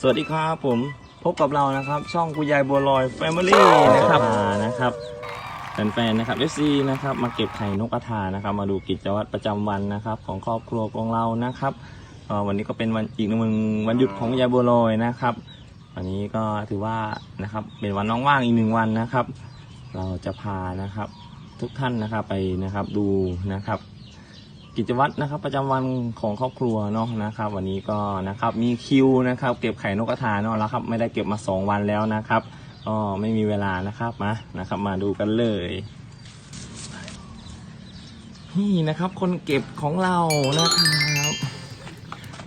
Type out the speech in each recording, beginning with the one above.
สวัสดีครับผมพบกับเรานะครับ ช่องคุณยายบัวลอยแฟมิลี่นะครับอ่านะครับแฟนๆนะครับเอซีนะครับ มาเก็บไข่นกกระทานะครับ มาดูกิจวัตรประจำวันนะครับ ของครอบครัวของเรานะครับเอ่อวันนี้ก็เป็นวันอีกหนึ่งวันหยุดของคุณยายบัวลอยนะครับ วันนี้ก็ถือว่านะครับเป็นวันน้องว่างอีกหนึ่งวันนะครับ เราจะพานะครับ ทุกท่านนะครับไปนะครับดูนะครับ กิจวัตรนะครับ ประจำวันของครอบครัวเนาะนะครับ วันนี้ก็นะครับมีคิวนะครับ เก็บไข่นกกระทาเนาะแล้วครับ ไม่ได้เก็บมาสองวันแล้วนะครับก็ไม่มีเวลานะครับมานะครับ มาดูกันเลย นี่นะครับคนเก็บของเรานะครับ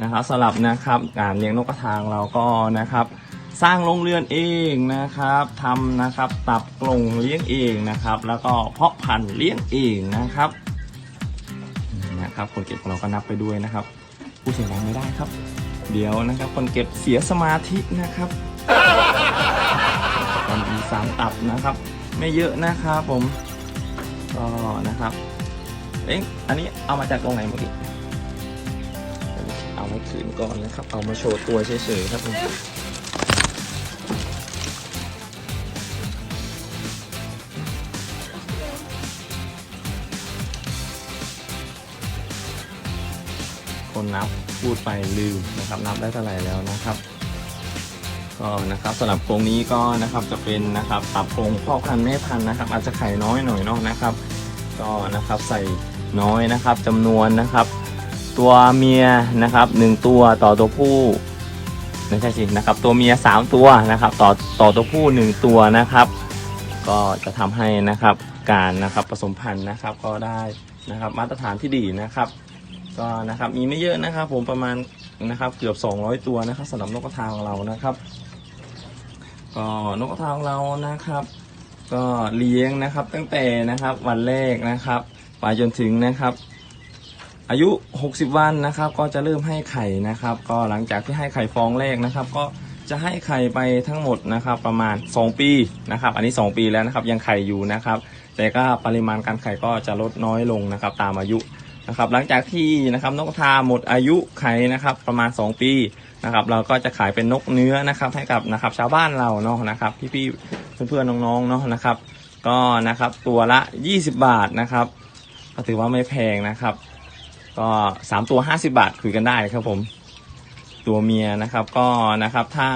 นะครับสำหรับนะครับการเลี้ยงนกกระทาของเราก็นะครับสร้างโรงเรือนเองนะครับทำนะครับ ตับกรงเลี้ยงเองนะครับ แล้วก็เพาะพันธุ์เลี้ยงเองนะครับ นะครับ คนเก็บของเราก็นับไปด้วยนะครับผู้เสียงดังไม่ได้ครับ เดี๋ยวนะครับ คนเก็บเสียสมาธินะครับตอนมีสามตับนะครับ ไม่เยอะนะครับผมก็นะครับเอ๊ะอันนี้เอามาจากตรงไหนเมื่อกี้เอาไว้คืนก่อนนะครับ เอามาโชว์ตัวเฉยๆครับผม คนนับพูดไปลืมนะครับนับได้เท่าไหร่แล้วนะครับก็นะครับสำหรับกรงนี้ก็นะครับจะเป็นนะครับปรับกรงพ่อพันธุ์แม่พันธุ์นะครับ อาจจะไข่น้อยหน่อยเนาะนะครับ ก็นะครับใส่น้อยนะครับจำนวนนะครับ ตัวเมียนะครับหนึ่งตัวต่อตัวผู้ไม่ใช่สินะครับ ตัวเมียสามตัวนะครับ ต่อต่อตัวผู้หนึ่งตัวนะครับ ก็จะทำให้นะครับการนะครับผสมพันธุ์นะครับ ก็ได้นะครับมาตรฐานที่ดีนะครับ ก็นะครับมีไม่เยอะนะครับ ผมประมาณนะครับเกือบ 200 ตัวนะครับสำหรับนกกระทาของเรานะครับ ก็นกกระทาของเรานะครับ ก็เลี้ยงนะครับตั้งแต่นะครับวันแรกนะครับไปจนถึงนะครับ อายุ 60 วันนะครับ ก็จะเริ่มให้ไข่นะครับ ก็หลังจากที่ให้ไข่ฟองแรกนะครับ ก็จะให้ไข่ไปทั้งหมดนะครับ ประมาณ 2 ปีนะครับ อันนี้ 2 ปีแล้วนะครับ ยังไข่อยู่นะครับ แต่ก็ปริมาณการไข่ก็จะลดน้อยลงนะครับ ตามอายุ นะครับ หลังจากที่นะครับนกทาหมดอายุไขนะครับ ประมาณ 2 ปีนะครับ เราก็จะขายเป็นนกเนื้อนะครับ ให้กับนะครับชาวบ้านเราเนาะนะครับ พี่ๆเพื่อนๆน้องๆเนาะนะครับ ก็นะครับตัวละ 20 บาทนะครับก็ถือว่าไม่แพงนะครับ ก็สามตัว 50 บาทคุยกันได้ครับผมตัวเมียนะครับก็นะครับถ้า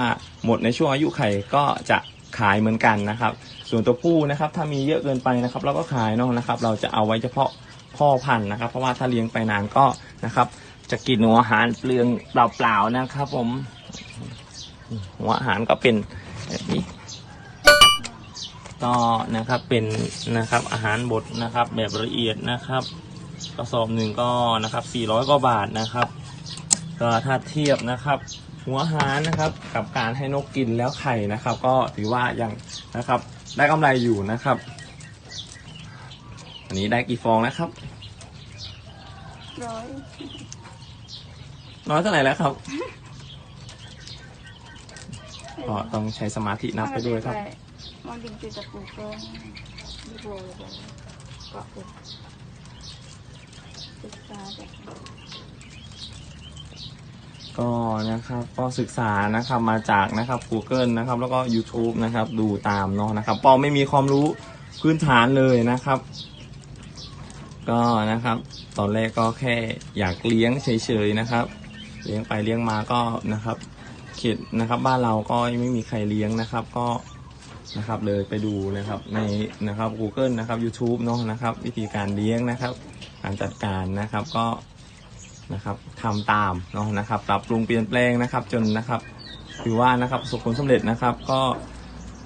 หมดในช่วงอายุไข่ก็จะขายเหมือนกันนะครับ ส่วนตัวผู้นะครับ ถ้ามีเยอะเกินไปนะครับ เราก็ขายเนาะนะครับ เราจะเอาไว้เฉพาะ พ่อพันธุ์นะครับ เพราะว่าถ้าเลี้ยงไปนานก็นะครับจะกินหัวอาหารเปลืองเปล่าๆนะครับ ผมหัวอาหารก็เป็นแบบนี้ก็นะครับเป็นนะครับอาหารบดนะครับ แบบละเอียดนะครับกระสอบหนึ่งก็นะครับ400กว่าบาทนะครับก็ถ้าเทียบนะครับหัวอาหารนะครับกับการให้นกกินแล้วไข่นะครับ ก็ถือว่ายังนะครับ ได้กำไรอยู่นะครับ อันนี้ได้กี่ฟองนะครับ ร้อยน้อยเท่าไหร่แล้วครับก็ต้องใช้สมาธินับไปด้วยครับ มันดินจุดตะปูก็ดีโบเลยก็อุดศึกษาจากก็นะครับก็ศึกษานะครับมาจากนะครับ Google นะครับแล้วก็ YouTube นะครับ ดูตามเนาะนะครับปอไม่มีความรู้พื้นฐานเลยนะครับ ก็นะครับ ตอนแรกก็แค่อยากเลี้ยงเฉยๆนะครับ เลี้ยงไปเลี้ยงมาก็นะครับเขตนะครับ บ้านเราก็ไม่มีใครเลี้ยงนะครับ ก็นะครับเลยไปดูนะครับในนะครับ Google นะครับ YouTube เนาะนะครับ วิธีการเลี้ยงนะครับ การจัดการนะครับก็นะครับทำตามเนาะนะครับ ปรับปรุงเปลี่ยนแปลงนะครับ จนนะครับถือว่านะครับประสบผลสำเร็จนะครับ ก็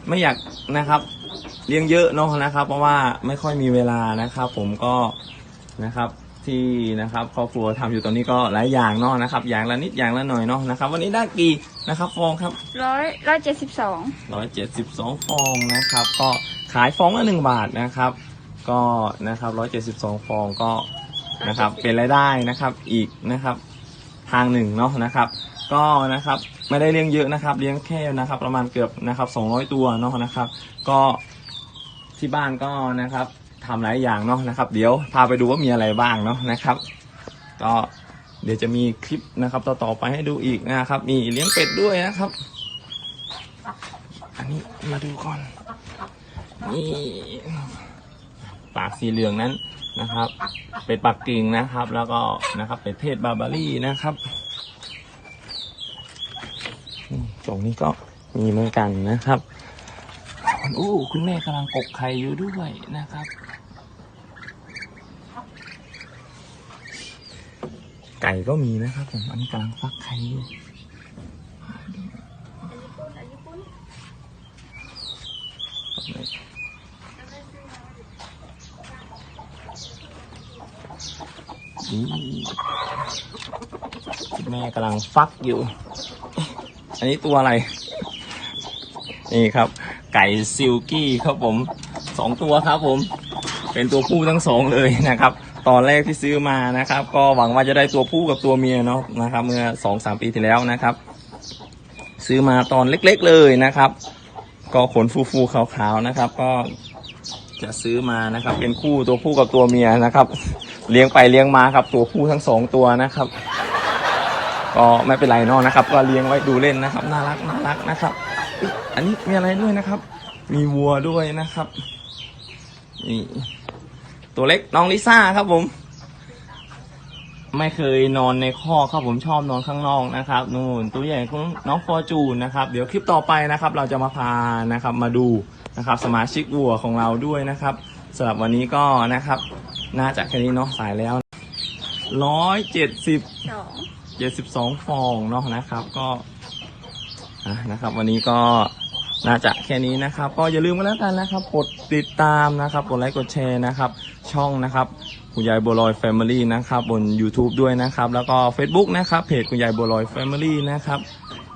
ไม่อยากนะครับ เลี้ยงเยอะเนาะนะครับ เพราะว่าไม่ค่อยมีเวลานะครับ ผมก็นะครับที่นะครับครอบครัวทำอยู่ตอนนี้ก็หลายอย่างเนาะนะครับ อย่างละนิดอย่างละหน่อยเนาะนะครับ วันนี้ได้กี่นะครับฟองครับร้อยร้อยเจ็ดสิบสองร้อยเจ็ดสิบสองฟองนะครับ ก็ขายฟองละหนึ่งบาทนะครับ ก็นะครับร้อยเจ็ดสิบสองฟองก็นะครับเป็นรายได้นะครับอีกนะครับ ทางหนึ่งเนาะนะครับ ก็นะครับไม่ได้เลี้ยงเยอะนะครับ เลี้ยงแค่นะครับ ประมาณเกือบนะครับ200ตัวเนาะนะครับ ก็ ที่บ้านก็นะครับทำหลายอย่างเนาะนะครับ เดี๋ยวพาไปดูว่ามีอะไรบ้างเนาะนะครับ ก็เดี๋ยวจะมีคลิปนะครับต่อๆไปให้ดูอีกนะครับ มีเลี้ยงเป็ดด้วยนะครับ อันนี้มาดูก่อนนี่ปากสีเหลืองนั้นนะครับ เป็ดปักกิ่งนะครับ แล้วก็นะครับเป็ดเทศบาบารี่นะครับตรงนี้ก็มีเหมือนกันนะครับ โอ้คุณแม่กำลังกกไข่อยู่ด้วยนะครับ ไก่ก็มีนะครับผมอันนี้กำลังฟักไข่อยู่คุณแม่กำลังฟักอยู่ อันนี้ตัวอะไร นี่ครับ ไก่ซิลกี้ครับผมสองตัวครับผม เป็นตัวผู้ทั้งสองเลยนะครับ ตอนแรกที่ซื้อมานะครับ ก็หวังว่าจะได้ตัวผู้กับตัวเมียเนาะนะครับ เมื่อสองสามปีที่แล้วนะครับ ซื้อมาตอนเล็กๆเลยนะครับ ก็ขนฟูๆขาวๆนะครับ ก็จะซื้อมานะครับ เป็นคู่ตัวผู้กับตัวเมียนะครับ เลี้ยงไปเลี้ยงมาครับ ตัวผู้ทั้งสองตัวนะครับก็ไม่เป็นไรเนอะนะครับ ก็เลี้ยงไว้ดูเล่นนะครับ น่ารักน่ารักนะครับ อุ๊ยอันนี้มีอะไรด้วยนะครับ มีวัวด้วยนะครับ นี่ตัวเล็กน้องลิซ่าครับผม ไม่เคยนอนในคอกครับผมชอบนอนข้างนอกนะครับนู่นตัวใหญ่ของน้องฟอร์จูนนะครับ เดี๋ยวคลิปต่อไปนะครับ เราจะมาพานะครับ มาดูนะครับ สมาชิกวัวของเราด้วยนะครับสำหรับวันนี้ก็นะครับ น่าจะแค่นี้เนาะสายแล้วร้อยเจ็ดสิบสองเจ็ดสิบสองฟองเนาะนะครับ ก็อะ นะครับ วันนี้ก็น่าจะแค่นี้นะครับ ก็อย่าลืมกันแล้วกันนะครับกดติดตามนะครับกดไลค์กดแชร์นะครับ ช่องนะครับคุณยายบัวลอยแฟมิลี่นะครับบน YouTube ด้วยนะครับ แล้วก็ Facebook นะครับเพจคุณยายบัวลอยแฟมิลี่นะครับ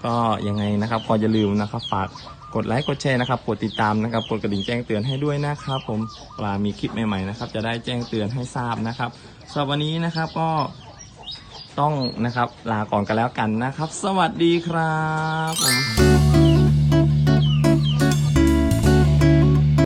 ก็ยังไงนะครับก็อย่าลืมนะครับฝากกดไลค์กดแชร์นะครับกดติดตามนะครับกดกระดิ่งแจ้งเตือนให้ด้วยนะครับ ผมเวลามีคลิปใหม่ๆนะครับ จะได้แจ้งเตือนให้ทราบนะครับสำหรับวันนี้นะครับก็ ต้องนะครับ ลาก่อนกันแล้วกันนะครับ สวัสดีครับผม